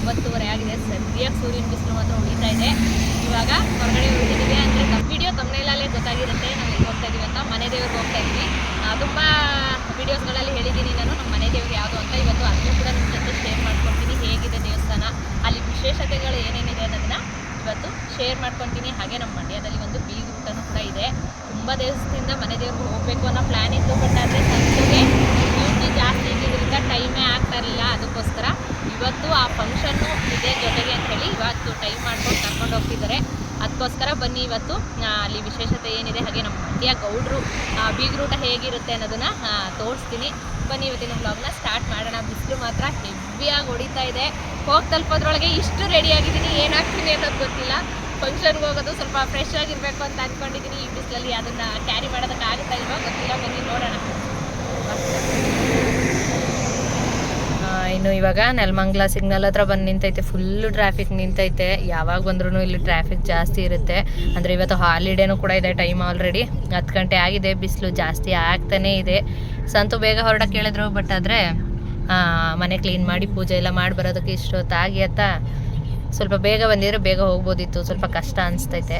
ಒಂಬತ್ತುವರೆ ಆಗಿದೆ ಸರಿಯಾಗಿ ಸೂರ್ಯನ ಬಿಸಿಲು ಮಾತ್ರ ಹೊಡಿತಾ ಇದೆ. ಇವಾಗ ಹೊರಗಡೆ ಹೋಗಿದ್ದೀವಿ ಅಂದರೆ ನಮ್ಮ ವಿಡಿಯೋ ತಮ್ಮನೇಲಲ್ಲೇ ಗೊತ್ತಾಗಿರುತ್ತೆ. ನಾವು ಎಲ್ಲಿ ಹೋಗ್ತಾ ಇದ್ದೀವಿ ಅಂತ. ಮನೆ ದೇವ್ರಿಗೆ ಹೋಗ್ತಾ ಇದ್ವಿ. ತುಂಬ ವೀಡಿಯೋಸ್ಗಳಲ್ಲಿ ಹೇಳಿದ್ದೀನಿ ನಾನು. ನಮ್ಮ ಮನೆ ದೇವ್ರಿಗೆ ಯಾವುದು ಅಂತ. ಇವತ್ತು ಅದನ್ನು ಕೂಡ ನಿಮ್ಮ ಜೊತೆ ಶೇರ್ ಮಾಡ್ಕೊಳ್ತೀನಿ ಹೇಗಿದೆ ದೇವಸ್ಥಾನ, ಅಲ್ಲಿ ವಿಶೇಷತೆಗಳು ಏನೇನಿದೆ ಅನ್ನೋದನ್ನು ಇವತ್ತು ಶೇರ್ ಮಾಡ್ಕೊತೀನಿ. ಹಾಗೆ ನಮ್ಮ ಮಂಡ್ಯದಲ್ಲಿ ಒಂದು ಬೀದಿ ಊಟನೂ ಕೂಡ ಇದೆ. ತುಂಬ ದೇವಸ್ಥಾನದಿಂದ ಮನೆ ದೇವ್ರಿಗೆ ಹೋಗಬೇಕು ಅನ್ನೋ ಪ್ಲ್ಯಾನ್ ಇತ್ತು ಬಟ್ ಆದರೆ ಸಂಜೆಗೆ ಇದ್ದಿದ್ದರಿಂದ ಟೈಮೇ ಆಗ್ತಾ ಇರಲಿಲ್ಲ, ಅದಕ್ಕೋಸ್ಕರ ಇವತ್ತು ಆ ಫಂಕ್ಷನ್ನು ಇದೆ ಜೊತೆಗೆ ಅಂತ ಹೇಳಿ ಇವತ್ತು ಟೈಮ್ ಮಾಡ್ಕೊಂಡು ಕರ್ಕೊಂಡು ಹೋಗ್ತಿದ್ದಾರೆ. ಅದಕ್ಕೋಸ್ಕರ ಬನ್ನಿ ಇವತ್ತು. ಅಲ್ಲಿ ವಿಶೇಷತೆ ಏನಿದೆ ಹಾಗೆ ನಮ್ಮ ಮಂಡ್ಯ ಗೌಡ್ರು ಬೀಗ್ರೂಟ ಹೇಗಿರುತ್ತೆ ಅನ್ನೋದನ್ನು ತೋರಿಸ್ತೀನಿ. ಬನ್ನಿ ಇವತ್ತಿನ ಬ್ಲಾಗ್ನ ಸ್ಟಾರ್ಟ್ ಮಾಡೋಣ. ಬಿಸಿಲು ಮಾತ್ರ ಹೆವಿಯಾಗಿ ಹೊಡಿತಾ ಇದೆ. ಹೋಗಿ ತಲುಪೋದ್ರೊಳಗೆ ಇಷ್ಟು ರೆಡಿ ಆಗಿದ್ದೀನಿ. ಏನಾಗ್ತೀನಿ ಅನ್ನೋದು ಗೊತ್ತಿಲ್ಲ. ಫಂಕ್ಷನ್ಗೆ ಹೋಗೋದು ಸ್ವಲ್ಪ ಫ್ರೆಶ್ ಆಗಿರಬೇಕು ಅಂತ ಅಂದ್ಕೊಂಡಿದ್ದೀನಿ ಈ ಬಿಸಿಲಲ್ಲಿ ಅದನ್ನು ಕ್ಯಾರಿ ಮಾಡೋದಕ್ಕೆ ಆಗುತ್ತಾ ಇಲ್ವೋ ಗೊತ್ತಿಲ್ಲ. ಬನ್ನಿ ನೋಡೋಣ ಇನ್ನು ಇವಾಗ ನೆಲಮಂಗ್ಲ ಸಿಗ್ನಲ್ ಹತ್ರ ಬಂದು ನಿಂತೈತೆ ಫುಲ್ಲು ಟ್ರಾಫಿಕ್ ನಿಂತೈತೆ. ಯಾವಾಗ ಬಂದ್ರೂ ಇಲ್ಲಿ ಟ್ರಾಫಿಕ್ ಜಾಸ್ತಿ ಇರುತ್ತೆ. ಅಂದರೆ ಇವತ್ತು ಹಾಲಿಡೇನೂ ಕೂಡ ಇದೆ ಟೈಮ್ ಆಲ್ರೆಡಿ ಹತ್ತು ಗಂಟೆ ಆಗಿದೆ ಬಿಸಿಲು ಜಾಸ್ತಿ ಆಗ್ತಾನೇ ಇದೆ. ಸಂತು ಬೇಗ ಹೊರಡಕ್ಕೆ ಹೇಳಿದ್ರು ಬಟ್ ಆದರೆ ಮನೆ ಕ್ಲೀನ್ ಮಾಡಿ ಪೂಜೆ ಎಲ್ಲ ಮಾಡಿ ಬರೋದಕ್ಕೆ ಇಷ್ಟೊತ್ತಾಗಿ ಅಂತ ಸ್ವಲ್ಪ ಬೇಗ ಬಂದಿದ್ರೆ ಬೇಗ ಹೋಗ್ಬೋದಿತ್ತು. ಸ್ವಲ್ಪ ಕಷ್ಟ ಅನಿಸ್ತೈತೆ.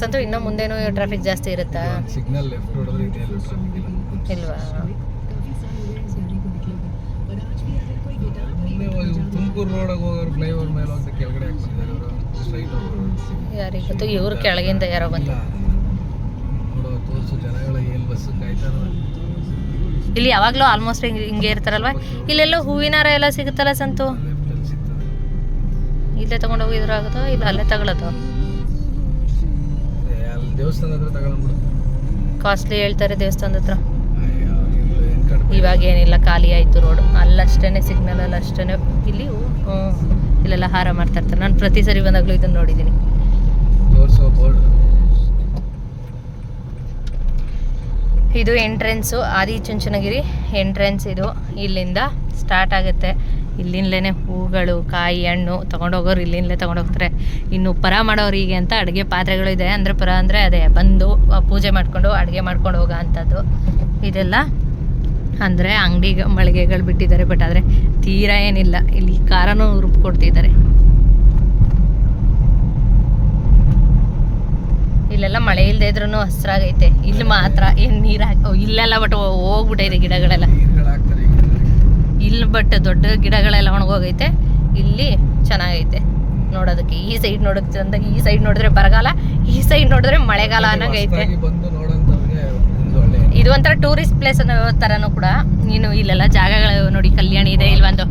ಸಂತು ಇನ್ನೂ ಮುಂದೇನೂ ಟ್ರಾಫಿಕ್ ಜಾಸ್ತಿ ಇರುತ್ತಾ? ಇಲ್ವಾ? ತುಮಕೂರು ರೋಡಾಗ ಹೋಗೋರು ಫ್ಲೈಓವರ್ ಮೇಲೆ ಹೋಗಿ ಕೆಳಗಡೆ ಯಾಕೆ ಬಂದಿದ್ದಾರೆ ಅವರು? ಸ್ಟ್ರೈಟ್ ಹೋಗೋರು ಯಾರಿಗೊತ್ತು ಇವ್ರು ಕೆಳಗಿಂದ ಯಾರೋ ಬಂದ ಇಲ್ಲ. ನೋಡೋ ತೋರಿಸು ಜನಗಳ ಏನು ಬಸ್ ಕಾಯ್ತಾರ. ಇಲ್ಲಿ ಯಾವಾಗಲೂ ಆಲ್ಮೋಸ್ಟ್ ಹಿಂಗೆ ಹಿಂಗೆ ಇರ್ತಾರಲ್ವ? ಇಲ್ಲೆಲ್ಲೋ ಹೂವಿನ ಹಾರ ಎಲ್ಲ ಸಿಗುತ್ತಲ್ಲ ಸಂತು? ಇಲ್ಲೇ ತಗೊಂಡು ಹೋಗಿದ್ರು ಆಗುತ್ತೋ ಇಲ್ಲ ಅಲ್ಲೇ ತಗೊಳ್ಳೋದು ಏ, ಅಲ್ಲಿ ದೇವಸ್ಥಾನ ಹತ್ರ ಕಾಸ್ಟ್ಲಿ ಹೇಳ್ತಾರೆ ದೇವಸ್ಥಾನದ ಹತ್ರ ಅಯ್ಯೋ ಇದು ಏನು ಕಡಿಮೆ ಇವಾಗ ಏನಿಲ್ಲ ಖಾಲಿ ಆಯಿತು ರೋಡು ಅಲ್ಲಷ್ಟೇ ಸಿಗ್ನಲಲ್ಲಿ ಅಷ್ಟೇ ಇಲ್ಲಿ ಇಲ್ಲೆಲ್ಲ ಹಾರ ಮಾಡ್ತಾ ಇರ್ತಾರೆ. ನಾನು ಪ್ರತಿ ಸರಿ ಬಂದಾಗಲೂ ಇದನ್ನು ನೋಡಿದ್ದೀನಿ ಇದು ಎಂಟ್ರೆನ್ಸು ಆದಿಚುಂಚನಗಿರಿ ಎಂಟ್ರೆನ್ಸ್ ಇದು. ಇಲ್ಲಿಂದ ಸ್ಟಾರ್ಟ್ ಆಗುತ್ತೆ. ಇಲ್ಲಿಂದಲೇ ಹೂಗಳು ಕಾಯಿ ಹಣ್ಣು ತೊಗೊಂಡೋಗೋರು ಇಲ್ಲಿಂದಲೇ ತೊಗೊಂಡೋಗ್ತಾರೆ. ಇನ್ನು ಪರ ಮಾಡೋರಿಗೆ ಅಂತ ಅಡುಗೆ ಪಾತ್ರೆಗಳು ಇದೆ. ಅಂದರೆ ಪರ ಅಂದರೆ ಅದೇ ಬಂದು ಪೂಜೆ ಮಾಡಿಕೊಂಡು ಅಡುಗೆ ಮಾಡ್ಕೊಂಡು ಹೋಗೋ ಅಂಥದ್ದು. ಇದೆಲ್ಲ ಅಂದರೆ ಅಂಗಡಿ ಮಳಿಗೆಗಳು ಬಿಟ್ಟಿದ್ದಾರೆ ಬಟ್ ಆದರೆ ತೀರಾ ಏನಿಲ್ಲ. ಇಲ್ಲಿ ಖಾರನೂ ರುಬ್ಕೊಡ್ತಿದ್ದಾರೆ ಇಲ್ಲೆಲ್ಲ ಮಳೆ ಇಲ್ಲದೆ ಇದ್ರೂ ಹಸ್ರಾಗೈತೆ. ಇಲ್ಲಿ ಮಾತ್ರ ಏನು ನೀರು ಇಲ್ಲೆಲ್ಲ ಬಟ್ ಹೋಗ್ಬಿಟ್ಟೈತೆ ಗಿಡಗಳೆಲ್ಲ. ಇಲ್ಲಿ ಬಟ್ ದೊಡ್ಡ ಗಿಡಗಳೆಲ್ಲ ಒಣಗೋಗೈತೆ. ಇಲ್ಲಿ ಚೆನ್ನಾಗೈತೆ. ನೋಡೋದಕ್ಕೆ ಈ ಸೈಡ್ ನೋಡೋಕೆ ಚಂದ ಈ ಸೈಡ್ ನೋಡಿದ್ರೆ ಬರಗಾಲ, ಈ ಸೈಡ್ ನೋಡಿದ್ರೆ ಮಳೆಗಾಲ ಅನ್ನಂಗೈತೆ ಹೊಸ್ದಾಗಿ ಬಂದು ನೋಡೋಂಥವ್ರಿಗೆ ಒಂದು ಒಳ್ಳೆ ಇದು ಒಂಥರ ಟೂರಿಸ್ಟ್ ಪ್ಲೇಸ್ ಅನ್ನೋ ಥರನೂ ಕೂಡ. ನೀನು ಇಲ್ಲೆಲ್ಲ ಜಾಗಗಳು ನೋಡಿ, ಕಲ್ಯಾಣಿ ಇದೆ ಇಲ್ವೊಂದು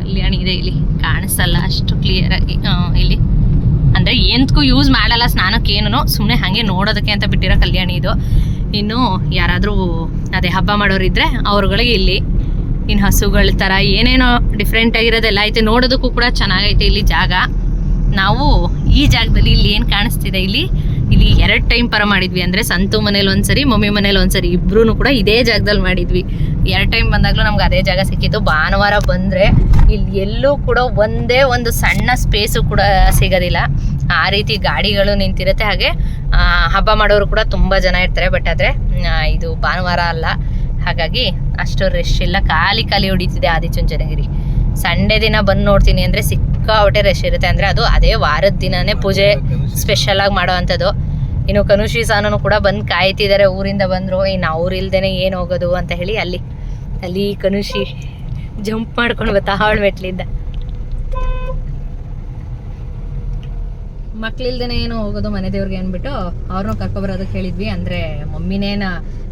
ಕಲ್ಯಾಣಿ ಇದೆ ಇಲ್ಲಿ. ಕಾಣಿಸಲ್ಲ ಅಷ್ಟು ಕ್ಲಿಯರ್ ಆಗಿ. ಇಲ್ಲಿ. ಅಂದರೆ ಎಂತಕ್ಕೂ ಯೂಸ್ ಮಾಡಲ್ಲ ಸ್ನಾನಕ್ಕೆ ಏನೂ ಸುಮ್ಮನೆ ಹಾಗೆ ನೋಡೋದಕ್ಕೆ ಅಂತ ಬಿಟ್ಟಿರೋ ಕಲ್ಯಾಣಿ ಇದು. ಇನ್ನು ಯಾರಾದರೂ ಅದೇ ಹಬ್ಬ ಮಾಡೋರಿದ್ರೆ ಅವ್ರುಗಳಿಗೆ ಇಲ್ಲಿ ಇನ್ನು ಹಸುಗಳ ಥರ ಏನೇನೋ ಡಿಫ್ರೆಂಟ್ ಆಗಿರೋದೆಲ್ಲ ಐತೆ, ನೋಡೋದಕ್ಕೂ ಕೂಡ ಚೆನ್ನಾಗೈತೆ ಇಲ್ಲಿ ಜಾಗ. ನಾವು ಈ ಜಾಗದಲ್ಲಿ ಇಲ್ಲಿ ಏನು ಕಾಣಿಸ್ತಿದೆ ಇಲ್ಲಿ? ಇಲ್ಲಿ ಎರಡು ಟೈಮ್ ಪರ ಮಾಡಿದ್ವಿ ಅಂದರೆ ಸಂತು ಮನೇಲಿ ಒಂದ್ಸರಿ, ಮಮ್ಮಿ ಮನೇಲಿ ಒಂದ್ಸರಿ ಇಬ್ರು ಕೂಡ ಇದೇ ಜಾಗದಲ್ಲಿ ಮಾಡಿದ್ವಿ. ಎರಡು ಟೈಮ್ ಬಂದಾಗಲೂ ನಮ್ಗೆ ಅದೇ ಜಾಗ ಸಿಕ್ಕಿತ್ತು. ಭಾನುವಾರ ಬಂದರೆ ಇಲ್ಲಿ ಎಲ್ಲೂ ಕೂಡ ಒಂದೇ ಒಂದು ಸಣ್ಣ ಸ್ಪೇಸು ಕೂಡ ಸಿಗೋದಿಲ್ಲ. ಆ ರೀತಿ ಗಾಡಿಗಳು ನಿಂತಿರುತ್ತೆ. ಹಾಗೆ ಹಬ್ಬ ಮಾಡೋರು ಕೂಡ ತುಂಬ ಜನ ಇರ್ತಾರೆ. ಬಟ್ ಆದರೆ ಇದು ಭಾನುವಾರ ಅಲ್ಲ. ಹಾಗಾಗಿ ಅಷ್ಟು ರಶ್ ಇಲ್ಲ. ಖಾಲಿ ಖಾಲಿ ಹೊಡಿತಿದೆ ಆದಿಚುಂಚನಗಿರಿ. ಸಂಡೇ ದಿನ ಬಂದು ನೋಡ್ತೀನಿ ಅಂದರೆ ಸಿಕ್ಕಾಪಟ್ಟೆ ರಶ್ ಇರುತ್ತೆ. ಅಂದರೆ ಅದು ಅದೇ ವಾರದ ದಿನನೇ ಪೂಜೆ ಸ್ಪೆಷಲ್ ಆಗಿ ಮಾಡೋ ಅಂಥದ್ದು ಇನ್ನು ಕನುಷಿ ಸಾನನು ಕೂಡ ಬಂದು ಕಾಯ್ತಿದ್ದಾರೆ, ಊರಿಂದ ಬಂದರು. ಇನ್ನು ಅವ್ರು ಇಲ್ದೇನೆ ಏನು ಹೋಗೋದು ಅಂತ ಹೇಳಿ ಅಲ್ಲಿ ಅಲ್ಲಿ ಕನುಷಿ ಜಂಪ್ ಮಾಡ್ಕೊಂಡು ಬರ್ತಾ ಹಾಳು ಮೆಟ್ಲಿದ್ದ ಮಕ್ಳಿಲ್ದೇನೆ ಏನು ಹೋಗೋದು ಮನೆ ದೇವ್ರಿಗೆ ಅಂದ್ಬಿಟ್ಟು ಅವ್ರನ್ನೂ ಕರ್ಕೊಬರೋದಕ್ಕೆ ಹೇಳಿದ್ವಿ. ಅಂದ್ರೆ ಮಮ್ಮಿನೇನ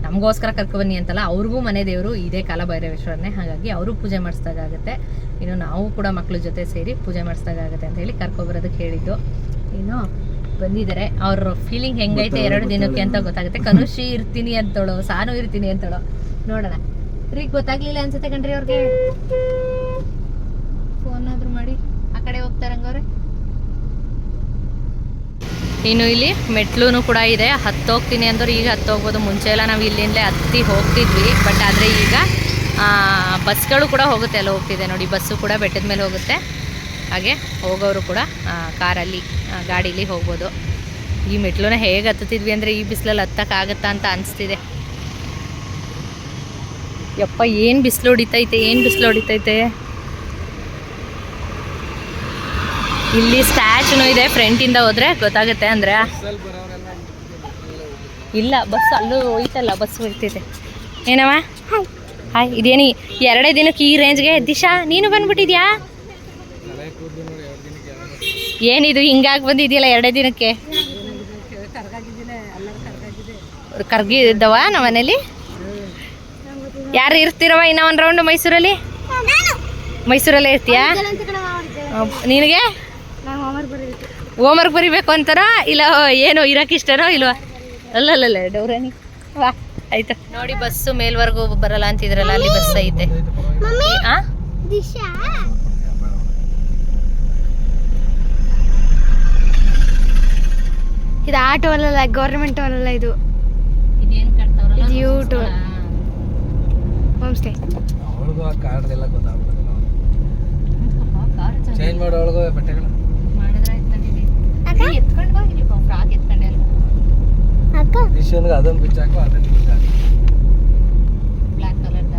ನಮಗೋಸ್ಕರ ಕರ್ಕೊಬನ್ನಿ ಅಂತಲ್ಲ ಅವ್ರಿಗೂ ಮನೆ ದೇವರು ಇದೇ ಕಾಲಭೈರವೇಶ್ವರನೇ. ಹಾಗಾಗಿ ಅವರು ಪೂಜೆ ಮಾಡಿಸ್ದಾಗುತ್ತೆ ಇನ್ನು ನಾವು ಕೂಡ ಮಕ್ಳ ಜೊತೆ ಸೇರಿ ಪೂಜೆ ಮಾಡಿಸ್ದಾಗುತ್ತೆ ಅಂತ ಹೇಳಿ ಕರ್ಕೊಬರೋದಕ್ಕೆ ಹೇಳಿದ್ದು. ಇನ್ನು ಬಂದಿದ್ದಾರೆ. ಅವ್ರ ಫೀಲಿಂಗ್ ಹೆಂಗೈತೆ ಎರಡು ದಿನಕ್ಕೆ ಅಂತ ಗೊತ್ತಾಗುತ್ತೆ. ಕನುಷಿ ಇರ್ತೀನಿ ಅಂತಳು ಸಾನು ಇರ್ತೀನಿ ಅಂತಳು. ನೋಡೋಣ. ರೀ ಗೊತ್ತಾಗ್ಲಿಲ್ಲ ಅನ್ಸುತ್ತೆ ಕಣ್ರಿ ಅವ್ರಿಗೆ. ಫೋನ್ ಆದ್ರೂ ಮಾಡಿ. ಆ ಕಡೆ ಹೋಗ್ತಾರಂಗವ್ರೆ ಇನ್ನು ಇಲ್ಲಿ ಮೆಟ್ಲೂ ಕೂಡ ಇದೆ. ಹತ್ತೋಗ್ತೀನಿ ಅಂದ್ರೆ ಈಗ ಹತ್ತೋಗ್ಬೋದು. ಮುಂಚೆ ಎಲ್ಲ ನಾವು ಇಲ್ಲಿಂದಲೇ ಹತ್ತಿ ಹೋಗ್ತಿದ್ವಿ. ಬಟ್ ಆದರೆ ಈಗ ಬಸ್ಗಳು ಕೂಡ ಹೋಗುತ್ತೆ. ಅಲ್ಲಿ ಹೋಗ್ತಿದೆ ನೋಡಿ. ಬಸ್ಸು ಕೂಡ ಬೆಟ್ಟದ ಮೇಲೆ ಹೋಗುತ್ತೆ. ಹಾಗೆ ಹೋಗೋರು ಕೂಡ ಕಾರಲ್ಲಿ ಗಾಡೀಲಿ ಹೋಗ್ಬೋದು. ಈ ಮೆಟ್ಲನ್ನ ಹೇಗೆ ಹತ್ತುತ್ತಿದ್ವಿ ಅಂದರೆ ಈ ಬಿಸಿಲಲ್ಲಿ ಹತ್ತಕ್ಕಾಗತ್ತಾ ಅಂತ ಅನಿಸ್ತಿದೆ. ಯಪ್ಪ, ಏನು ಬಿಸಿಲು ಹೊಡಿತೈತೆ? ಏನು ಬಿಸಿಲು ಹೊಡಿತೈತೆ? ಇಲ್ಲಿ ಸ್ಟ್ಯಾಚ್ಯೂನು ಇದೆ ಫ್ರಂಟಿಂದ ಹೋದ್ರೆ ಗೊತ್ತಾಗುತ್ತೆ ಅಂದರೆ ಇಲ್ಲ ಬಸ್ ಅಲ್ಲೂ ಹೋಯ್ತಲ್ಲ ಬಸ್ ಹೋಯ್ತಿದೆ ಏನವ ಹಾಯ್ ಇದೇನಿ ಎರಡೇ ದಿನಕ್ಕೆ ಈ ರೇಂಜ್ಗೆ ದಿಶಾ ನೀನು ಬಂದ್ಬಿಟ್ಟಿದ್ಯಾ? ಏನಿದು ಹಿಂಗಾಗಿ ಬಂದಿದೆಯಲ್ಲ ಎರಡೇ ದಿನಕ್ಕೆ? ಕರ್ಗಿದ್ದವ ನಮ್ಮ ಮನೇಲಿ? ಯಾರು ಇರ್ತಿರವ ಇನ್ನೂ ಒಂದು ರೌಂಡ್ ಮೈಸೂರಲ್ಲಿ? ಮೈಸೂರಲ್ಲೇ ಇರ್ತೀಯಾ? ನಿನಗೆ? ಹೋಮ್ವರ್ಕ್ ಬರಿಬೇಕು ಅಂತಾರ? ಇಲ್ಲ ಏನೋ ಇರಕ್ಕೆ ಇಷ್ಟನೋ ಇಲ್ವಾ? ಅಲ್ಲಲ್ಲ ಡೌರಾನಿ ವಾ ಆಯ್ತು. ನೋಡಿ ಬಸ್ಸು ಮೇಲ್ವರೆಗೂ ಬರಲ್ಲ ಅಂತಿದ್ರಲ್ಲ ಅಲ್ಲಿ ಬಸ್ ಐತೆ. ಆ? ಇದು ಆಟೋ ಅಲ್ಲ ಗೌರ್ಮೆಂಟ್ ಅಲ್ಲ ಇದು? ಯೂಟ್ಯೂಬ್ ಹೋಮ್ ಸ್ಟೇ ಚೇಂಜ್ ಬಟ್ಟೆಗಳು. ಎತ್ಕೊಂಡು ಹೋಗಿರಿ ಫ್ರಾಕ್ ಎತ್ಕೊಂಡೆ ಅಕ್ಕ? ಬಿಚ್ಚಾಕು ಬಿಚ್ಚಾಕು ಬ್ಲ್ಯಾಕ್ ಕಲರ್ದ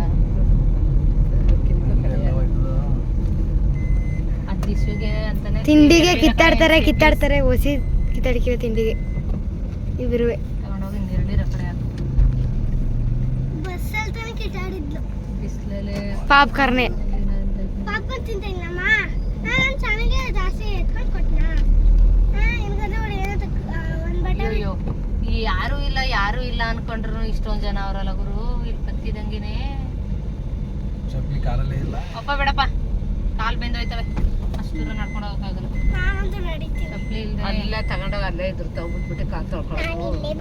ತಿಂಡಿಗೆ ಕಿತ್ತಾಡ್ತಾರೆ ಕಿತ್ತಾಡ್ತಾರೆ ಹೊಸಿ ಕಿತ್ತಾಡಿಕಿರೋ ತಿಂಡಿಗೆ. ಇವಿರುವೆ. ಪಾಪ್ಕಾರ್ನೆ. ಪಾಪ್ಕಾರ್ನ್ ಕಡೆ ಹಾಕು ಬಸ್ಸಲ್ಲಿ ತಾನೇ ಕಿತ್ತಾಡಿದ್ಲು ಬಿಸಿಲಲ್ಲಿ ಪಾಪ್ಕಾರ್ನೆ ಪಾಪ್ಕಾರ್ನ್ ತಿಂತಿಲ್ಲಮ್ಮ ನಾನು ಚೆನ್ನಾಗಿ ಜಾಸ್ತಿ ಎತ್ಕೊಂಡು ಕೊಟ್ನಾ ನಿಮ್ಗಂದ್ರೆ ಅವ್ರು ಏನೋ ಒಂದು ಬಟನ್ ಅಯ್ಯೋ ಈ ಯಾರು ಇಲ್ಲ ಯಾರು ಇಲ್ಲ ಅನ್ಕೊಂಡ್ರು ಇಷ್ಟೊಂದ್ ಜನ ಅವರಲ್ಲ ಗುರು ಇಲ್ಲಿ ಬತ್ತಿದಂಗೆನೆ. ಚಪ್ಪಲಿ ಕಾಲಲ್ಲೇ ಇಲ್ಲ. ಅಪ್ಪ ಬೇಡಪ್ಪ ಕಾಲ್ ಬೆಂದೋಯ್ತವೆ. ಅಷ್ಟು ದೂರ ನಡ್ಕೊಂಡು ಹೋಗಕ್ಕಾಗಲ್ಲ. ಚಪ್ಪಲಿ ಇಲ್ದೆ. ಅಲ್ಲೇ ತಗೊಂಡೋಗಿ ಅಲ್ಲೇ ಇದ್ರ ತಗೊಂಡ್ಬಿಟ್ಟು ಕಾಲ್ ತೊಳ್ಕೊಂಡು. ಇಲ್ಲೇ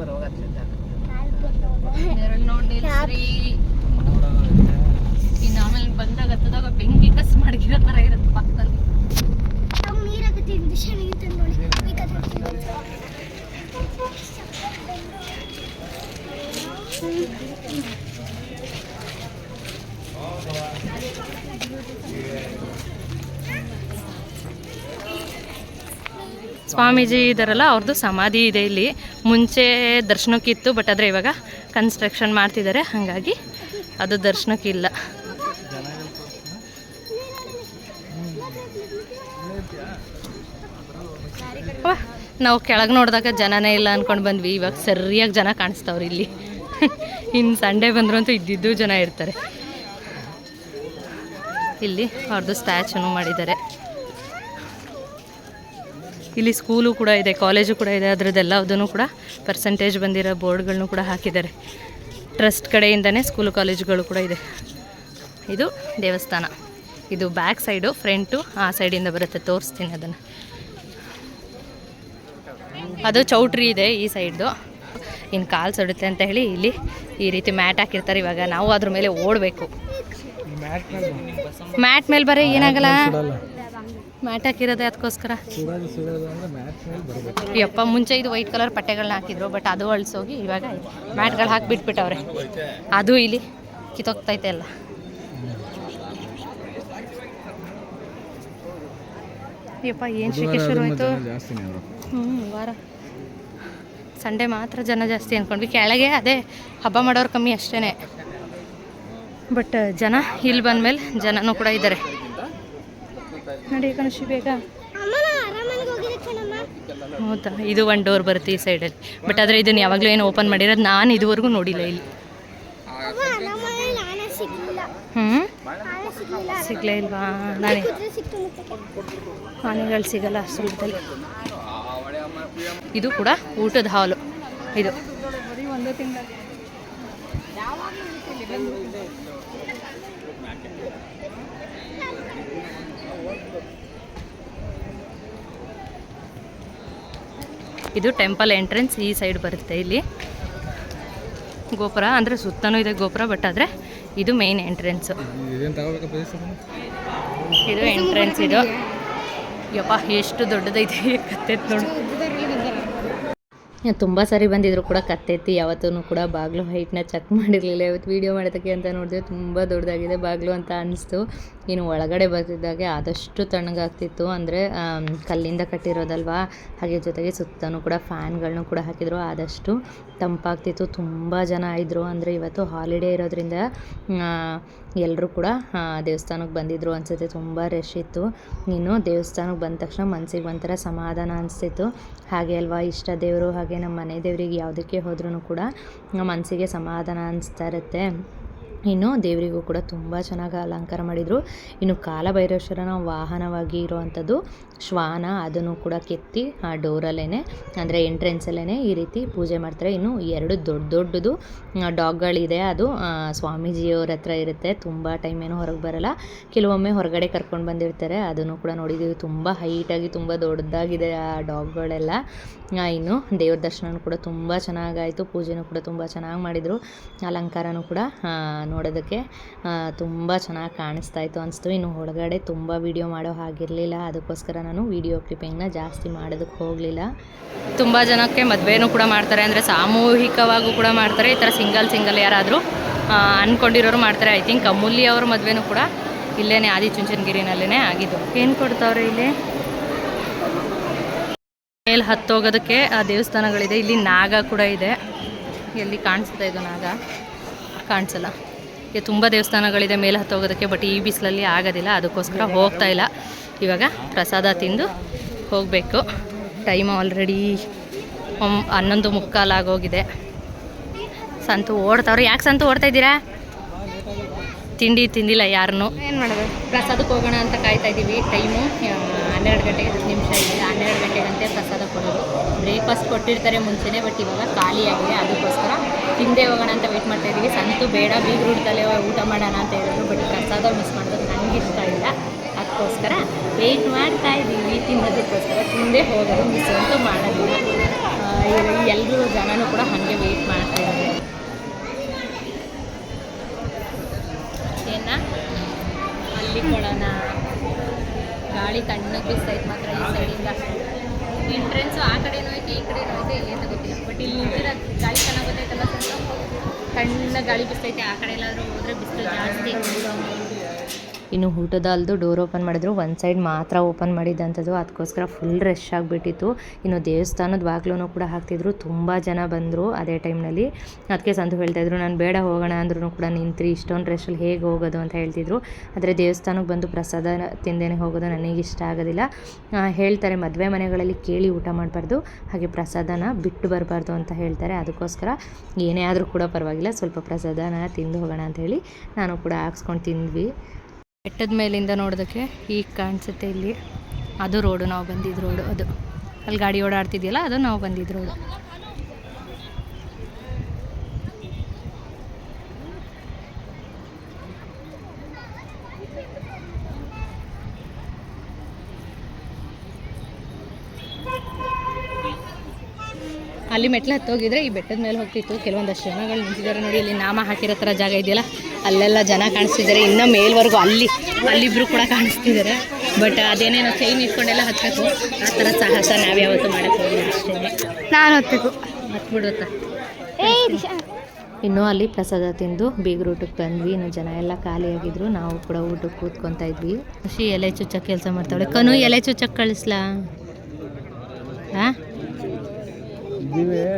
ಬರೋವಾಗ ಅಲ್ಲಿಂದ ನೆರಳು ನೋಡಿ. ಇನ್ನು ಆಮೇಲೆ ಬಂದಾಗ ಹತ್ತದಾಗ ಬೆಂಕಿ ಕಸ್ ಮಾಡ್ಕಿರೋ ತರ ಇರುತ್ತೆ ಪಕ್ಕದಲ್ಲಿ. ನಾವು ಸ್ವಾಮೀಜಿ ಇದಾರಲ್ಲ ಅವ್ರದ್ದು ಸಮಾಧಿ ಇದೆ ಇಲ್ಲಿ. ಮುಂಚೆ ದರ್ಶನಕ್ಕಿತ್ತು ಬಟ್ ಆದರೆ ಇವಾಗ ಕನ್ಸ್ಟ್ರಕ್ಷನ್ ಮಾಡ್ತಿದ್ದಾರೆ. ಹಾಗಾಗಿ ಅದು ದರ್ಶನಕ್ಕಿಲ್ಲ. ನಾವು ಕೆಳಗೆ ನೋಡಿದಾಗ ಜನನೇ ಇಲ್ಲ ಅಂದ್ಕೊಂಡು ಬಂದ್ವಿ. ಇವಾಗ ಸರಿಯಾಗಿ ಜನ ಕಾಣಿಸ್ತಾವ್ರಿ ಇಲ್ಲಿ. ಇನ್ನು ಸಂಡೇ ಅಂತೂ ಇದ್ದಿದ್ದು ಜನ ಇರ್ತಾರೆ. ಇಲ್ಲಿ ಅವ್ರದ್ದು ಸ್ಟ್ಯಾಚುನು ಮಾಡಿದ್ದಾರೆ. ಇಲ್ಲಿ ಸ್ಕೂಲು ಕೂಡ ಇದೆ, ಕಾಲೇಜು ಕೂಡ ಇದೆ ಅದರದ್ದೆಲ್ಲದನ್ನು ಕೂಡ ಪರ್ಸೆಂಟೇಜ್ ಬಂದಿರೋ ಬೋರ್ಡ್ಗಳನ್ನು ಕೂಡ ಹಾಕಿದ್ದಾರೆ. ಟ್ರಸ್ಟ್ ಕಡೆಯಿಂದನೇ ಸ್ಕೂಲು ಕಾಲೇಜುಗಳು ಕೂಡ ಇದೆ. ಇದು ದೇವಸ್ಥಾನ. ಇದು ಬ್ಯಾಕ್ ಸೈಡು, ಫ್ರಂಟು, ಆ ಸೈಡಿಂದ ಬರುತ್ತೆ, ತೋರಿಸ್ತೀನಿ ಅದನ್ನು. ಅದು ಚೌಟ್ರಿ ಇದೆ ಈ ಸೈಡ್ದು. ಇನ್ನು ಕಾಲು ಸಡುತ್ತೆ ಅಂತ ಹೇಳಿ ಇಲ್ಲಿ ಈ ರೀತಿ ಮ್ಯಾಟ್ ಹಾಕಿರ್ತಾರೆ. ಇವಾಗ ನಾವು ಅದ್ರ ಮೇಲೆ ಓಡಬೇಕು. ಮ್ಯಾಟ್ ಮೇಲೆ ಬರೀ ಏನಾಗಲ್ಲ? ಮ್ಯಾಟ್ ಹಾಕಿರೋದೇ ಅದಕ್ಕೋಸ್ಕರ. ಯಪ್ಪ ಮುಂಚೆ ಇದು ವೈಟ್ ಕಲರ್ ಪಟ್ಟೆಗಳನ್ನ ಹಾಕಿದ್ರು ಬಟ್ ಅದು ಅಳಿಸೋಗಿ ಇವಾಗ ಮ್ಯಾಟ್ಗಳು ಹಾಕಿ ಬಿಟ್ಬಿಟ್ಟವ್ರೆ ಅದು ಇಲ್ಲಿ ಕಿತ್ತೋಗ್ತೈತೆ ಎಲ್ಲ. ಯಪ್ಪ ಏನು ಶ್ರೀಕೇಶ್ವರ ಹ್ಞೂ ವಾರ. ಸಂಡೇ ಮಾತ್ರ ಜನ ಜಾಸ್ತಿ ಅಂದ್ಕೊಂಡ್ವಿ ಕೆಳಗೆ ಅದೇ ಹಬ್ಬ ಮಾಡೋರು ಕಮ್ಮಿ ಅಷ್ಟೇ ಬಟ್ ಜನ ಇಲ್ಲಿ ಬಂದಮೇಲೆ ಜನನೂ ಕೂಡ ಇದ್ದಾರೆ ನೋಡಿ ಕಣಶಿ ಬೇಗ. ಹೌದಾ? ಇದು ಒನ್ ಡೋರ್ ಬರುತ್ತೆ ಈ ಸೈಡಲ್ಲಿ ಬಟ್ ಆದರೆ ಇದನ್ನು ಯಾವಾಗಲೂ ಏನು ಓಪನ್ ಮಾಡಿರೋದು ನಾನು ಇದುವರೆಗೂ ನೋಡಿಲ್ಲ ಇಲ್ಲಿ. ಹ್ಞೂ ಸಿಗಲೇ ಇಲ್ವಾ? ನಾನೇ. ಆನೆಗಳು ಸಿಗಲ್ಲ ಅಷ್ಟೊಂದಲ್ಲಿ ಇದು ಕೂಡ ಊಟದ ಹಾಲು. ಇದು. ಇದು ಟೆಂಪಲ್ ಎಂಟ್ರೆನ್ಸ್ ಈ ಸೈಡ್ ಬರುತ್ತೆ ಇಲ್ಲಿ. ಗೋಪುರ ಅಂದರೆ ಸುತ್ತನೂ ಇದೆ ಗೋಪುರ ಬಟ್ ಆದರೆ ಇದು ಮೇನ್ ಎಂಟ್ರೆನ್ಸ್ ಇದು ಎಂಟ್ರೆನ್ಸ್ ಇದು. ಯಪ್ಪ ಎಷ್ಟು ದೊಡ್ಡದೈತೆ ಕತ್ತೆ ನೋಡು. ತುಂಬ ಸರಿ ಬಂದಿದ್ರು ಕೂಡ ಕತ್ತೈತಿ ಯಾವತ್ತೂ ಕೂಡ ಬಾಗಿಲು ಹೈಟ್ನ ಚೆಕ್ ಮಾಡಿರಲಿಲ್ಲ. ಇವತ್ತು ವೀಡಿಯೋ ಮಾಡೋದಕ್ಕೆ ಅಂತ ನೋಡಿದ್ರೆ ತುಂಬ ದೊಡ್ಡದಾಗಿದೆ ಬಾಗಿಲು ಅಂತ ಅನಿಸ್ತು. ಇನ್ನು ಒಳಗಡೆ ಬರ್ತಿದ್ದಾಗೆ ಆದಷ್ಟು ತಣ್ಣಗಾಗ್ತಿತ್ತು. ಅಂದರೆ ಕಲ್ಲಿಂದ ಕಟ್ಟಿರೋದಲ್ವಾ? ಹಾಗೆ ಜೊತೆಗೆ ಸುತ್ತಲೂ ಕೂಡ ಫ್ಯಾನ್ಗಳನ್ನೂ ಕೂಡ ಹಾಕಿದ್ರು. ಆದಷ್ಟು ತಂಪಾಗ್ತಿತ್ತು. ತುಂಬ ಜನ ಇದ್ದರು ಅಂದರೆ ಇವತ್ತು ಹಾಲಿಡೇ ಇರೋದ್ರಿಂದ ಎಲ್ಲರೂ ಕೂಡ ದೇವಸ್ಥಾನಕ್ಕೆ ಬಂದಿದ್ದರು ಅನಿಸುತ್ತೆ. ತುಂಬ ರಶ್ ಇತ್ತು. ಇನ್ನು ದೇವಸ್ಥಾನಕ್ಕೆ ಬಂದ ತಕ್ಷಣ ಮನಸ್ಸಿಗೆ ಒಂಥರ ಸಮಾಧಾನ ಅನಿಸ್ತಿತ್ತು. ಹಾಗೆ ಅಲ್ವಾ? ಇಷ್ಟ ದೇವರು ಹಾಗೆ ನಮ್ಮ ಮನೆ ದೇವರಿಗೆ ಯಾವುದಕ್ಕೆ ಹೋದ್ರೂ ಕೂಡ ಮನಸ್ಸಿಗೆ ಸಮಾಧಾನ ಅನಿಸ್ತಾ ಇರುತ್ತೆ. ಇನ್ನು ದೇವರಿಗೂ ಕೂಡ ತುಂಬ ಚೆನ್ನಾಗಿ ಅಲಂಕಾರ ಮಾಡಿದರು. ಇನ್ನು ಕಾಲಭೈರೇಶ್ವರನ ವಾಹನವಾಗಿ ಇರುವಂಥದ್ದು ಶ್ವಾನ ಅದನ್ನು ಕೂಡ ಕೆತ್ತಿ ಆ ಡೋರಲ್ಲೇ ಅಂದರೆ ಎಂಟ್ರೆನ್ಸಲ್ಲೇ ಈ ರೀತಿ ಪೂಜೆ ಮಾಡ್ತಾರೆ. ಇನ್ನು ಎರಡು ದೊಡ್ಡ ದೊಡ್ಡದು ಡಾಗ್ಗಳಿದೆ ಅದು. ಸ್ವಾಮೀಜಿಯವ್ರ ಹತ್ರ ಇರುತ್ತೆ. ತುಂಬ ಟೈಮ್ ಏನು ಹೊರಗೆ ಬರಲ್ಲ. ಕೆಲವೊಮ್ಮೆ ಹೊರಗಡೆ ಕರ್ಕೊಂಡು ಬಂದಿರ್ತಾರೆ. ಅದನ್ನು ಕೂಡ ನೋಡಿದ್ದೀವಿ ತುಂಬ ಹೈಟಾಗಿ ತುಂಬ ದೊಡ್ಡದಾಗಿದೆ ಆ ಡಾಗ್ಗಳೆಲ್ಲ. ಇನ್ನು ದೇವ್ರ ದರ್ಶನವೂ ಕೂಡ ತುಂಬ ಚೆನ್ನಾಗಾಯಿತು. ಪೂಜೆನೂ ಕೂಡ ತುಂಬ ಚೆನ್ನಾಗಿ ಮಾಡಿದರು. ಅಲಂಕಾರನೂ ಕೂಡ ನೋಡೋದಕ್ಕೆ ತುಂಬ ಚೆನ್ನಾಗಿ ಕಾಣಿಸ್ತಾ ಇತ್ತು ಅನಿಸ್ತು. ಇನ್ನು ಒಳಗಡೆ ತುಂಬ ವೀಡಿಯೋ ಮಾಡೋ ಹಾಗಿರಲಿಲ್ಲ. ಅದಕ್ಕೋಸ್ಕರ ನಾನು ವೀಡಿಯೋ ಕ್ಲಿಪ್ಪಿಂಗ್ನ ಜಾಸ್ತಿ ಮಾಡೋದಕ್ಕೆ ಹೋಗಲಿಲ್ಲ. ತುಂಬ ಜನಕ್ಕೆ ಮದುವೆನೂ ಕೂಡ ಮಾಡ್ತಾರೆ, ಅಂದರೆ ಸಾಮೂಹಿಕವಾಗೂ ಕೂಡ ಮಾಡ್ತಾರೆ. ಈ ಥರ ಸಿಂಗಲ್ ಸಿಂಗಲ್ ಯಾರಾದರೂ ಅಂದ್ಕೊಂಡಿರೋರು ಮಾಡ್ತಾರೆ. ಐ ಥಿಂಕ್ ಅಮೂಲ್ಯ ಅವ್ರ ಮದುವೆನೂ ಕೂಡ ಇಲ್ಲೇ ಆದಿಚುಂಚನಗಿರಿನಲ್ಲೇ ಆಗಿದ್ದು. ಏನು ಕೊಡ್ತಾವ್ರೆ ಇಲ್ಲಿ? ಮೇಲೆ ಹತ್ತೋಗೋದಕ್ಕೆ ದೇವಸ್ಥಾನಗಳಿದೆ. ಇಲ್ಲಿ ನಾಗ ಕೂಡ ಇದೆ. ಎಲ್ಲಿ ಕಾಣಿಸ್ತಾ ಇದು ನಾಗ? ಕಾಣಿಸಲ್ಲ. ತುಂಬ ದೇವಸ್ಥಾನಗಳಿದೆ ಮೇಲೆ ಹತ್ತೋಗೋದಕ್ಕೆ, ಬಟ್ ಈ ಬಿಸಿಲಲ್ಲಿ ಆಗೋದಿಲ್ಲ, ಅದಕ್ಕೋಸ್ಕರ ಹೋಗ್ತಾ ಇಲ್ಲ. ಇವಾಗ ಪ್ರಸಾದ ತಿಂದು ಹೋಗಬೇಕು. ಟೈಮ್ ಆಲ್ರೆಡಿ ಹನ್ನೊಂದು ಮುಕ್ಕಾಲಾಗೋಗಿದೆ ಸಂತು ಓಡ್ತಾವ್ರೆ ಯಾಕೆ ಸಂತು ಓಡ್ತಾ ಇದ್ದೀರಾ? ತಿಂಡಿ ತಿಂದಿಲ್ಲ ಯಾರನ್ನು ಏನು ಮಾಡೋದು? ಪ್ರಸಾದಕ್ಕೆ ಹೋಗೋಣ ಅಂತ ಕಾಯ್ತಾ ಇದ್ದೀವಿ. ಟೈಮು ಹನ್ನೆರಡು ಗಂಟೆಗೆ ಹತ್ತು ನಿಮಿಷ ಇದೆ ಹನ್ನೆರಡು ಗಂಟೆಗಂತೆ ಪ್ರಸಾದ ಕೊಡೋದು. ಬ್ರೇಕ್ಫಾಸ್ಟ್ ಕೊಟ್ಟಿರ್ತಾರೆ ಮುಂಚೆನೇ ಬಟ್ ಇವಾಗ ಖಾಲಿಯಾಗಿದೆ ಅದಕ್ಕೋಸ್ಕರ ತಿಂದೇ ಹೋಗೋಣ ಅಂತ ವೆಯ್ಟ್ ಮಾಡ್ತಾ ಇದ್ದೀವಿ. ಸಂತು ಬೇಡ, ಬೀಗ್ರೂಡ್ದಲ್ಲೇ ಊಟ ಮಾಡೋಣ ಅಂತ ಹೇಳಿದ್ರು ಬಟ್ ಪ್ರಸಾದ ಮಿಸ್ ಮಾಡೋದು ನನಗಿಷ್ಟ ಇಲ್ಲ. ಅದಕ್ಕೋಸ್ಕರ ವೆಯ್ಟ್ ಮಾಡ್ತಾ ಇದ್ದೀವಿ ತಿನ್ನೋದಕ್ಕೋಸ್ಕರ ತಿಂದೇ ಹೋಗೋದು ಮಿಸ್ ಅಂತೂ ಮಾಡೋದಿಲ್ಲ ಎಲ್ಲರೂ ಜನನೂ ಕೂಡ ಹಾಗೆ ವೆಯ್ಟ್ ಮಾಡ್ತಾ ಇದ್ದಾರೆ. ಏನ? ಅಲ್ಲಿ ಕೊಡೋಣ. ಗಾಳಿ ತಣ್ಣಗೆ ಬಿಸ್ತೈತೆ ಮಾತ್ರ ಈ ಸೈಡಿಂದ ಎಂಟ್ರೆನ್ಸು ಆ ಕಡೆ ಐತೆ, ಈ ಕಡೆ ಐತೆ ಏನು ಗೊತ್ತಿಲ್ಲ. ಬಟ್ ಇಲ್ಲಿ ನಿಂತಿರೋ ಗಾಳಿ ಚೆನ್ನಾಗಿ ಗೊತ್ತೈತಲ್ಲ ತಣ್ಣ ಗಾಳಿ ಬಿಸ್ತೈತೆ ಆ ಕಡೆ ಎಲ್ಲಾದರೂ ಹೋದರೆ ಬಿಸಿಲು ಜಾಸ್ತಿ. ಇನ್ನು ಊಟದ ಅಲ್ದು ಡೋರ್ ಓಪನ್ ಮಾಡಿದ್ರು. ಒಂದು ಸೈಡ್ ಮಾತ್ರ ಓಪನ್ ಮಾಡಿದ್ದಂಥದ್ದು ಅದಕ್ಕೋಸ್ಕರ ಫುಲ್ ರಶ್ ಆಗಿಬಿಟ್ಟಿತ್ತು. ಇನ್ನು ದೇವಸ್ಥಾನದ ಬಾಗಿಲೂ ಕೂಡ ಹಾಕ್ತಿದ್ರು. ತುಂಬ ಜನ ಬಂದರು ಅದೇ ಟೈಮ್ನಲ್ಲಿ ಅದಕ್ಕೆ ಸಂತು ಹೇಳ್ತಾಯಿದ್ರು ನಾನು ಬೇಡ ಹೋಗೋಣ ಅಂದ್ರೂ ಕೂಡ ನಿಂತ್ರಿ, ಇಷ್ಟೊಂದು ರಶಲ್ಲಿ ಹೇಗೆ ಹೋಗೋದು? ಅಂತ ಹೇಳ್ತಿದ್ರು. ಆದರೆ ದೇವಸ್ಥಾನಕ್ಕೆ ಬಂದು ಪ್ರಸಾದ ತಿಂದೇನೆ ಹೋಗೋದು ನನಗೆ ಇಷ್ಟ ಆಗೋದಿಲ್ಲ. ಹೇಳ್ತಾರೆ, ಮದುವೆ ಮನೆಗಳಲ್ಲಿ ಕೇಳಿ ಊಟ ಮಾಡಬಾರ್ದು. ಹಾಗೆ ಪ್ರಸಾದನ ಬಿಟ್ಟು ಬರಬಾರ್ದು ಅಂತ ಹೇಳ್ತಾರೆ. ಅದಕ್ಕೋಸ್ಕರ ಏನೇ ಆದರೂ ಕೂಡ ಪರವಾಗಿಲ್ಲ. ಸ್ವಲ್ಪ ಪ್ರಸಾದನ ತಿಂದು ಹೋಗೋಣ ಅಂತ ಹೇಳಿ ನಾನು ಕೂಡ ಹಾಕ್ಸ್ಕೊಂಡು ತಿಂದ್ವಿ. ಬೆಟ್ಟದ ಮೇಲಿಂದ ನೋಡೋದಕ್ಕೆ ಈಗ ಕಾಣಿಸುತ್ತೆ ಇಲ್ಲಿ. ಅದು ರೋಡು, ನಾವು ಬಂದಿದ್ದು ರೋಡು ಅದು. ಅಲ್ಲಿ ಗಾಡಿ ಓಡಾಡ್ತಿದೆಯಲ್ಲ, ಅದು ನಾವು ಬಂದಿದ್ದು ರೋಡು. ಅಲ್ಲಿ ಮೆಟ್ಲು ಹತ್ತೋಗಿದ್ರೆ ಈ ಬೆಟ್ಟದ ಮೇಲೆ ಹೋಗ್ತಿತ್ತು. ಕೆಲವೊಂದಷ್ಟು ಜನಗಳು ನಿಂತಿದ್ದಾರೆ ನೋಡಿ ಇಲ್ಲಿ ನಾಮ ಹಾಕಿರೋ ಥರ ಜಾಗ ಇದೆಯಲ್ಲ ಅಲ್ಲೆಲ್ಲ ಜನ ಕಾಣಿಸ್ತಿದ್ದಾರೆ. ಇನ್ನೂ ಮೇಲ್ವರೆಗೂ ಅಲ್ಲಿ ಅಲ್ಲಿಬ್ರು ಕೂಡ ಕಾಣಿಸ್ತಿದ್ದಾರೆ. ಬಟ್ ಅದೇನೇನೋ ಚೈನ್ ಇಟ್ಕೊಂಡೆಲ್ಲ ಹತ್ತಬೇಕು ಆ ಥರ ಸಾಹಸ ನಾವು ಯಾವತ್ತು ಹೋಗಿಲ್ಲ ಅಷ್ಟೇ. ನಾನು ಹತ್ತಬೇಕು ಹತ್ಬಿಡುತ್ತಾ? ಏ ದಿಶಾ. ಇನ್ನೂ ಅಲ್ಲಿ ಪ್ರಸಾದ ತಿಂದು ಬೀಗರು ಊಟಕ್ಕೆ ಬಂದ್ವಿ. ಇನ್ನು ಜನ ಎಲ್ಲ ಖಾಲಿಯಾಗಿದ್ರು. ನಾವು ಕೂಡ ಊಟಕ್ಕೆ ಕೂತ್ಕೊತಾ ಇದ್ವಿ. ಖುಷಿ ಎಲೆ ಚುಚ್ಚಕ್ಕೆ ಕೆಲಸ ಮಾಡ್ತಾವಳೆ. ಕನು ಎಲೆ ಚುಚ್ಚಕ್ಕೆ ಕಳಿಸ್ಲಾ? ಹಾ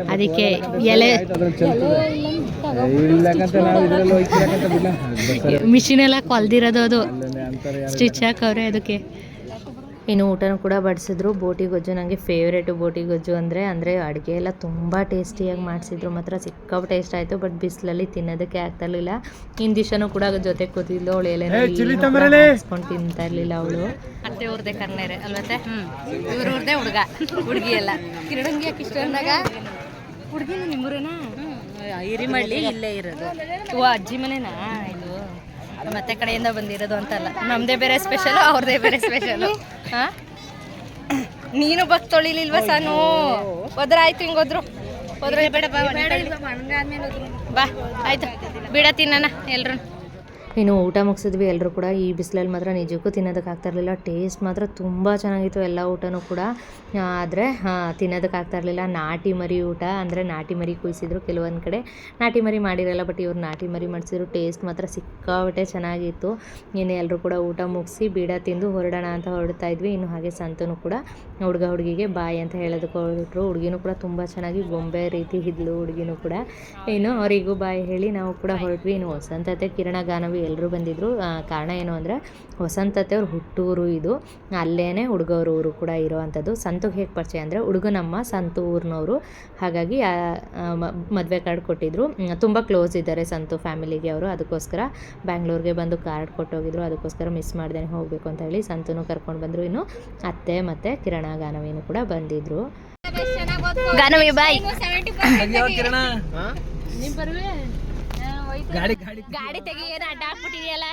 ಅದಕ್ಕೆ ಎಲೆ ಮಿಷಿನ್ ಎಲ್ಲ ಕೊಲ್ದಿರೋದು ಅದು. ಸ್ಟಿಚ್ ಹಾಕವ್ರೆ ಅದಕ್ಕೆ. ಇನ್ನು ಊಟನೂ ಕೂಡ ಬಡಿಸಿದ್ರು. ಬೋಟಿ ಗೊಜ್ಜು ನನಗೆ ಫೇವ್ರೇಟು ಬೋಟಿ ಗೊಜ್ಜು ಅಂದರೆ ಅಂದರೆ ಅಡುಗೆ ಎಲ್ಲ ತುಂಬ ಟೇಸ್ಟಿಯಾಗಿ ಮಾಡಿಸಿದ್ರು. ಮಾತ್ರ ಸಿಕ್ಕಾಪಟ್ಟೆ ಟೇಸ್ಟ್ ಆಯಿತು ಬಟ್ ಬಿಸಿಲಲ್ಲಿ ತಿನ್ನೋದಕ್ಕೆ ಆಗ್ತಾ ಇರಲಿಲ್ಲ. ಹಿಂದಿನ ದಿವಸನೂ ಕೂಡ ಜೊತೆ ಕೂತಿದ್ಲು. ಅವಳು ಎಲೆ ಹಾಕ್ಸ್ಕೊಂಡು ತಿಂತಾ ಇರಲಿಲ್ಲ ಅವಳು. ಅತ್ತೆ ಅವ್ರದ್ದೇ ಕರ್ನೇರೆ ಅಲ್ವತ್ತೆ? ಇವ್ರ ಅವ್ರದ್ದೇ ಹುಡುಗ ಹುಡುಗಿ ಎಲ್ಲ. ಕಿರಣಂಗಿ ಯಾಕೆ ಇಷ್ಟ ಅಂದಾಗ? ಹುಡುಗಿನ ನಿಮ್ಮೂರೇನಾ? ಹಿರಿಮಳ್ಳಿ ಇಲ್ಲೇ ಇರೋದು. ಓ ಅಜ್ಜಿ ಮನೆನಾ? ಮತ್ತೆ ಕಡೆಯಿಂದ ಬಂದಿರೋದು ಅಂತಲ್ಲ. ನಮ್ದೇ ಬೇರೆ ಸ್ಪೆಷಲ್ ಅವ್ರದೇ ಬೇರೆ ಸ್ಪೆಷಲ್ ಹಾ? ನೀನು ಬಕ್ ತೊಳಿಲಿಲ್ವ ಸಾನು? ಹೋದ್ರ ಆಯ್ತು ಹಿಂಗ್ ಹೋದ್ರು ಹೋದ್ರೆ ಬೇಡ ಬಾ ಆಯ್ತು. ಬಿಡ ತಿನ್ನಣ ಎಲ್ರು ಇನ್ನು ಊಟ ಮುಗಿಸಿದ್ವಿ ಎಲ್ಲರೂ ಕೂಡ. ಈ ಬಿಸಿಲಲ್ಲಿ ಮಾತ್ರ ನಿಜಕ್ಕೂ ತಿನ್ನೋದಕ್ಕೆ ಆಗ್ತಾ ಇರಲಿಲ್ಲ. ಟೇಸ್ಟ್ ಮಾತ್ರ ತುಂಬ ಚೆನ್ನಾಗಿತ್ತು ಎಲ್ಲ ಊಟನೂ ಕೂಡ. ಆದರೆ ತಿನ್ನೋದಕ್ಕೆ ಆಗ್ತಾ ಇರಲಿಲ್ಲ. ನಾಟಿ ಮರಿ ಊಟ ಅಂದರೆ ನಾಟಿ ಮರಿ ಕುಯ್ಸಿದ್ರು ಕೆಲವೊಂದು ಕಡೆ. ನಾಟಿ ಮರಿ ಮಾಡಿರಲ್ಲ ಬಟ್ ಇವರು ನಾಟಿ ಮರಿ ಮಾಡಿಸಿದ್ರು. ಟೇಸ್ಟ್ ಮಾತ್ರ ಸಿಕ್ಕಾಪಟ್ಟೆ ಚೆನ್ನಾಗಿತ್ತು. ಇನ್ನು ಎಲ್ಲರೂ ಕೂಡ ಊಟ ಮುಗಿಸಿ ಬೀಡ ತಿಂದು ಹೊರಡೋಣ ಅಂತ ಹೊರಡ್ತಾ ಇದ್ವಿ. ಇನ್ನು ಹಾಗೆ ಸಂತನು ಕೂಡ ಹುಡುಗ ಹುಡುಗಿಗೆ ಬಾಯ್ ಅಂತ ಹೇಳೋದಕ್ಕೆ ಹೊರಟರು ಹುಡುಗಿನೂ ಕೂಡ ತುಂಬ ಚೆನ್ನಾಗಿ ಗೊಂಬೆ ರೀತಿ ಇದ್ಲು ಹುಡುಗಿನೂ ಕೂಡ. ಇನ್ನು ಅವರಿಗೂ ಬಾಯ್ ಹೇಳಿ ನಾವು ಕೂಡ ಹೊರಟ್ವಿ. ಇನ್ನು ಹೊಸಂತತೆ ಕಿರಣ ಗಾನವಿ ಎಲ್ಲರೂ ಬಂದಿದ್ದರು ಕಾರಣ ಏನು ಅಂದರೆ ವಸಂತತೆ ಅವ್ರ ಹುಟ್ಟೂರು ಇದು. ಅಲ್ಲೇ ಹುಡುಗವ್ರ ಊರು ಕೂಡ ಇರೋವಂಥದ್ದು. ಸಂತುಗೆ ಹೇಗೆ ಪರಿಚಯ ಅಂದರೆ ಹುಡುಗನಮ್ಮ ಸಂತು ಊರಿನವರು. ಹಾಗಾಗಿ ಮದುವೆ ಕಾರ್ಡ್ ಕೊಟ್ಟಿದ್ದರು ತುಂಬ ಕ್ಲೋಸ್ ಇದ್ದಾರೆ ಸಂತು ಫ್ಯಾಮಿಲಿಗೆ ಅವರು. ಅದಕ್ಕೋಸ್ಕರ ಬ್ಯಾಂಗ್ಳೂರಿಗೆ ಬಂದು ಕಾರ್ಡ್ ಕೊಟ್ಟೋಗಿದ್ರು ಅದಕ್ಕೋಸ್ಕರ ಮಿಸ್ ಮಾಡ್ದೇ ಹೋಗಬೇಕು ಅಂತ ಹೇಳಿ ಸಂತೂ ಕರ್ಕೊಂಡು ಬಂದರು. ಇನ್ನು ಅತ್ತೆ ಮತ್ತು ಕಿರಣ ಗಾನವಿನೂ ಕೂಡ ಬಂದಿದ್ದರು ಗಾನವಿ ಬಾಯ್ ಗಾಡಿ ಗಾಡಿ ಗಾಡಿ ತೆಗಿ ಏನ ಅಡ್ಡ ಹಾಕ್ಬಿಟ್ಟಿದೆಯಲ್ಲ.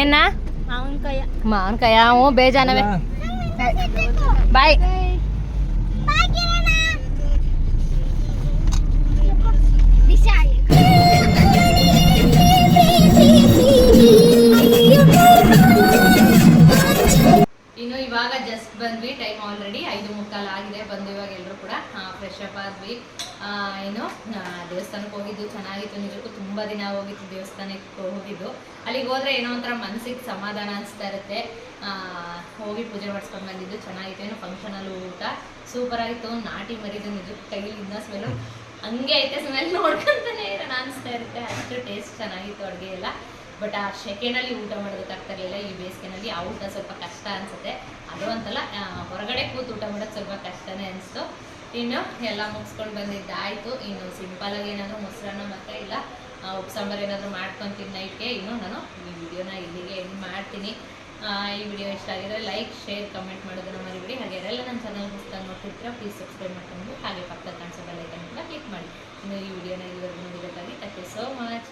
ಏನ? ಮಾವಿನಕಾಯ. ಹ್ಞೂ ಬೇಜಾನವೆ. ಬಾಯ್. ದಿಶಾ ಆದ್ವಿ ಏನು ದೇವಸ್ಥಾನಕ್ಕೆ ಹೋಗಿದ್ದು, ಚೆನ್ನಾಗಿತ್ತು, ನಿಜಕ್ಕೂ ತುಂಬ ದಿನ ಹೋಗಿತ್ತು, ದೇವಸ್ಥಾನಕ್ಕೆ ಹೋಗಿದ್ದು. ಅಲ್ಲಿಗೆ ಹೋದ್ರೆ ಏನೋ ಒಂಥರ ಮನಸ್ಸಿಗೆ ಸಮಾಧಾನ ಅನಿಸ್ತಾ ಇರುತ್ತೆ. ಹೋಗಿ ಪೂಜೆ ಮಾಡಿಸ್ಕೊಂಡು ಬಂದಿದ್ದು, ಚೆನ್ನಾಗಿತ್ತು. ಏನು ಫಂಕ್ಷನಲ್ಲಿ ಊಟ ಸೂಪರ್ ಆಗಿತ್ತು. ನಾಟಿ ಮರಿದು ನಿಜಕ್ಕೂ ಕೈಲಿಂದ ಸ್ಮೆಲ್ಲು ಹಂಗೆ ಐತೆ ಸ್ಮೆಲ್ ನೋಡ್ಕೊಂತಾನೆ ಇರೋಣ ಅನಿಸ್ತಾ ಇರುತ್ತೆ. ಅಷ್ಟು ಟೇಸ್ಟ್ ಚೆನ್ನಾಗಿತ್ತು ಅಡುಗೆ ಎಲ್ಲ. ಬಟ್ ಆ ಸೆಕೆಂಡಲ್ಲಿ ಊಟ ಮಾಡೋದಕ್ಕಾಗ್ತಾ ಇರಲಿಲ್ಲ ಈ ಬೇಸಿಗೆನಲ್ಲಿ ಆ ಊಟ ಸ್ವಲ್ಪ ಕಷ್ಟ ಅನಿಸುತ್ತೆ. ಅದು ಅಂತಲ್ಲ ಹೊರಗಡೆ ಕೂತು ಊಟ ಮಾಡೋದು ಸ್ವಲ್ಪ ಕಷ್ಟನೇ ಅನಿಸ್ತು. ಇನ್ನು ಎಲ್ಲ ಮುಗಿಸ್ಕೊಂಡು ಬಂದಿದ್ದಾಯಿತು ಇನ್ನು ಸಿಂಪಲಾಗಿ ಏನಾದರೂ ಮೊಸರನ್ನ ಮತ್ತೆ ಇಲ್ಲ ಸಾಂಬಾರು ಏನಾದರೂ ಮಾಡ್ಕೊತೀನಿ ನೈಟ್ಗೆ ಇನ್ನು ನಾನು ಈ ವಿಡಿಯೋನ ಇಲ್ಲಿಗೆ ಎಂಡ್ ಮಾಡ್ತೀನಿ. ಈ ವಿಡಿಯೋ ಇಷ್ಟ ಆಗಿದ್ರೆ ಲೈಕ್ ಶೇರ್ ಕಮೆಂಟ್ ಮಾಡೋದನ್ನ ಮರಿಬಿಡಿ. ಹಾಗೆ ಯಾರೆಲ್ಲ ನನ್ನ ಚಾನಲ್ ಪುಸ್ತಕ ನೋಡ್ತಿರ್ತೀರ ಪ್ಲೀಸ್ ಸಬ್ಸ್ಕ್ರೈಬ್ ಮಾಡ್ಕೊಂಡು ಹಾಗೆ ಪಕ್ಕದ ಕಾಣಿಸೋ ಬೆಲ್ಲೈಕನ್ ಕ್ಲಿಕ್ ಮಾಡಿ. ಇನ್ನು ಈ ವಿಡಿಯೋನ ಇಲ್ಲಿವರೆಗೂ ನೋಡಿದ್ದಕ್ಕಾಗಿ ಥ್ಯಾಂಕ್ ಯು ಸೋ ಮಚ್